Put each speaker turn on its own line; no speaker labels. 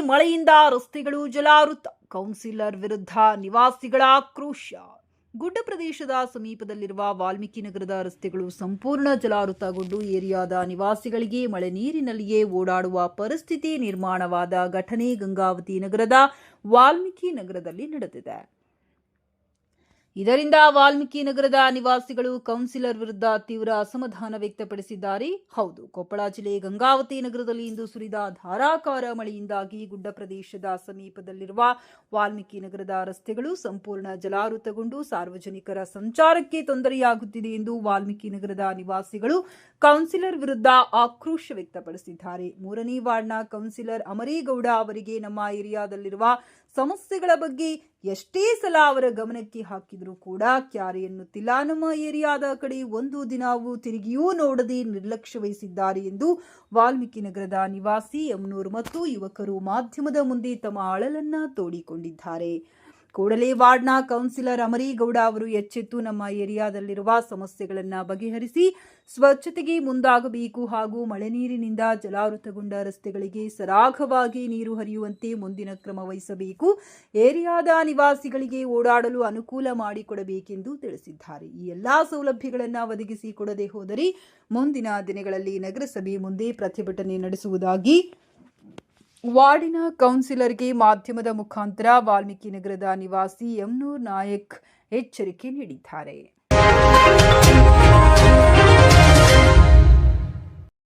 ಮಳೆಯಿಂದ ರಸ್ತೆಗಳು ಜಲಾವೃತ. ಕೌನ್ಸಿಲರ್ ವಿರುದ್ಧ ನಿವಾಸಿಗಳ ಆಕ್ರೋಶ. ಗುಡ್ಡ ಪ್ರದೇಶದ ಸಮೀಪದಲ್ಲಿರುವ ವಾಲ್ಮೀಕಿ ನಗರದ ರಸ್ತೆಗಳು ಸಂಪೂರ್ಣ ಜಲಾವೃತಗೊಂಡು ಏರಿಯಾದ ನಿವಾಸಿಗಳಿಗೆ ಮಳೆ ನೀರಿನಲ್ಲಿಯೇ ಓಡಾಡುವ ಪರಿಸ್ಥಿತಿ ನಿರ್ಮಾಣವಾದ ಘಟನೆ ಗಂಗಾವತಿ ನಗರದ ವಾಲ್ಮೀಕಿ ನಗರದಲ್ಲಿ ನಡೆದಿದೆ. ಇದರಿಂದ ವಾಲ್ಮೀಕಿ ನಗರದ ನಿವಾಸಿಗಳು, ಕೌನ್ಸಿಲರ್ ವಿರುದ್ಧ ತೀವ್ರ ಅಸಮಾಧಾನ ವ್ಯಕ್ತಪಡಿಸಿದ್ದಾರೆ. ಹೌದು, ಕೊಪ್ಪಳ ಜಿಲ್ಲೆ ಗಂಗಾವತಿ ನಗರದಲ್ಲಿ ಇಂದು ಸುರಿದ ಧಾರಾಕಾರ ಮಳೆಯಿಂದಾಗಿ ಗುಡ್ಡ ಪ್ರದೇಶದ ಸಮೀಪದಲ್ಲಿರುವ ವಾಲ್ಮೀಕಿ ನಗರದ ರಸ್ತೆಗಳು ಸಂಪೂರ್ಣ ಜಲಾವೃತಗೊಂಡು ಸಾರ್ವಜನಿಕರ ಸಂಚಾರಕ್ಕೆ ತೊಂದರೆಯಾಗುತ್ತಿದೆ ಎಂದು ವಾಲ್ಮೀಕಿ ನಗರದ ನಿವಾಸಿಗಳು, ಕೌನ್ಸಿಲರ್ ವಿರುದ್ಧ ಆಕ್ರೋಶ ವ್ಯಕ್ತಪಡಿಸಿದ್ದಾರೆ. ಮೂರನೇ ವಾರ್ಡ್ನ ಕೌನ್ಸಿಲರ್ ಅಮರೇಗೌಡ ಅವರಿಗೆ ನಮ್ಮ ಏರಿಯಾದಲ್ಲಿರುವ ಸಮಸ್ಯೆಗಳ ಬಗ್ಗೆ ಎಷ್ಟೇ ಸಲ ಅವರ ಗಮನಕ್ಕೆ ಹಾಕಿದರೂ ಕೂಡ ಕ್ಯಾರೆಯನ್ನು ನಮ್ಮ ಏರಿಯಾದ ಕಡೆ ಒಂದು ದಿನವೂ ತಿರುಗಿಯೂ ನೋಡದೆ ನಿರ್ಲಕ್ಷ್ಯ ವಹಿಸಿದ್ದಾರೆ ಎಂದು ವಾಲ್ಮೀಕಿ ನಗರದ ನಿವಾಸಿ ಯಮನೂರು ಮತ್ತು ಯುವಕರು ಮಾಧ್ಯಮದ ಮುಂದೆ ತಮ್ಮ ಅಳಲನ್ನ ತೋಡಿಕೊಂಡಿದ್ದಾರೆ. ಕೂಡಲೇ ವಾರ್ಡ್ನ ಕೌನ್ಸಿಲರ್ ಅಮರೀಗೌಡ ಅವರು ಎಚ್ಚೆತ್ತು ನಮ್ಮ ಏರಿಯಾದಲ್ಲಿರುವ ಸಮಸ್ಯೆಗಳನ್ನು ಬಗೆಹರಿಸಿ ಸ್ವಚ್ಛತೆಗೆ ಮುಂದಾಗಬೇಕು ಹಾಗೂ ಮಳೆ ನೀರಿನಿಂದ ಜಲಾವೃತಗೊಂಡ ರಸ್ತೆಗಳಿಗೆ ಸರಾಗವಾಗಿ ನೀರು ಹರಿಯುವಂತೆ ಮುಂದಿನ ಕ್ರಮ ವಹಿಸಬೇಕು. ಏರಿಯಾದ ನಿವಾಸಿಗಳಿಗೆ ಓಡಾಡಲು ಅನುಕೂಲ ಮಾಡಿಕೊಡಬೇಕೆಂದು ತಿಳಿಸಿದ್ದಾರೆ. ಈ ಎಲ್ಲಾ ಸೌಲಭ್ಯಗಳನ್ನು ಒದಗಿಸಿ ಕೊಡದೆ ಹೋದರೆ ಮುಂದಿನ ದಿನಗಳಲ್ಲಿ ನಗರಸಭೆ ಮುಂದೆ ಪ್ರತಿಭಟನೆ ನಡೆಸುವುದಾಗಿ ವಾರ್ಡಿನ ಕೌನ್ಸಿಲರ್ಗೆ ಮಾಧ್ಯಮದ ಮುಖಾಂತರ ವಾಲ್ಮೀಕಿ ನಗರದ ನಿವಾಸಿ ಯಮ್ನೂರ್ ನಾಯಕ್ ಎಚ್ಚರಿಕೆ ನೀಡಿದ್ದಾರೆ.